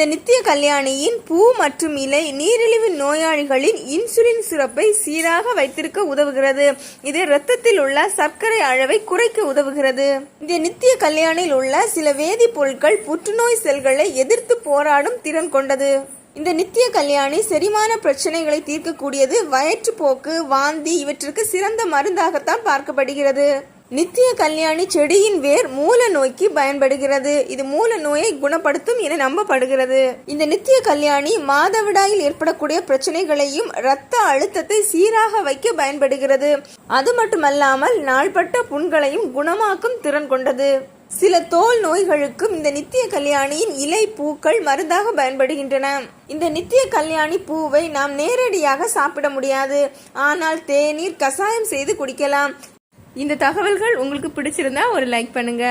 இந்த நித்திய கல்யாணியின் பூ மற்றும் இலை நீரிழிவு நோயாளிகளின் இன்சுலின் சுரப்பை சீராக வைத்திருக்க உதவுகிறது. இது இரத்தத்தில் உள்ள சர்க்கரை அளவை குறைக்க உதவுகிறது. இந்த நித்திய கல்யாணியில் உள்ள சில வேதிப்பொருட்கள் புற்றுநோய் செல்களை எதிர்த்து போராடும் திறன் கொண்டது. இந்த நித்திய கல்யாணி செரிமான பிரச்சனைகளை தீர்க்கக்கூடியது வயிற்றுப்போக்கு வாந்தி இவற்றிற்கு சிறந்த மருந்தாகத்தான் பார்க்கப்படுகிறது. நித்திய கல்யாணி செடியின் வேர் மூல நோய்க்கு பயன்படுகிறது. இது மூல நோயை குணப்படுத்தும் என நம்பப்படுகிறது. இந்த நித்திய கல்யாணி மாதவிடாயில் ஏற்படக்கூடிய பிரச்சனைகளையும் இரத்த அழுத்தத்தை சீராக வைக்க பயன்படுகிறது. அது மட்டுமல்லாமல் நாள்பட்ட புண்களையும் குணமாக்கும் திறன் கொண்டது. சில தோல் நோய்களுக்கும் இந்த நித்திய கல்யாணியின் இலை பூக்கள் மருந்தாக பயன்படுகின்றன. இந்த நித்திய கல்யாணி பூவை நாம் நேரடியாக சாப்பிட முடியாது. ஆனால் தேநீர் கசாயம் செய்து குடிக்கலாம். இந்த தகவல்கள் உங்களுக்கு பிடிச்சிருந்தா ஒரு லைக் பண்ணுங்க.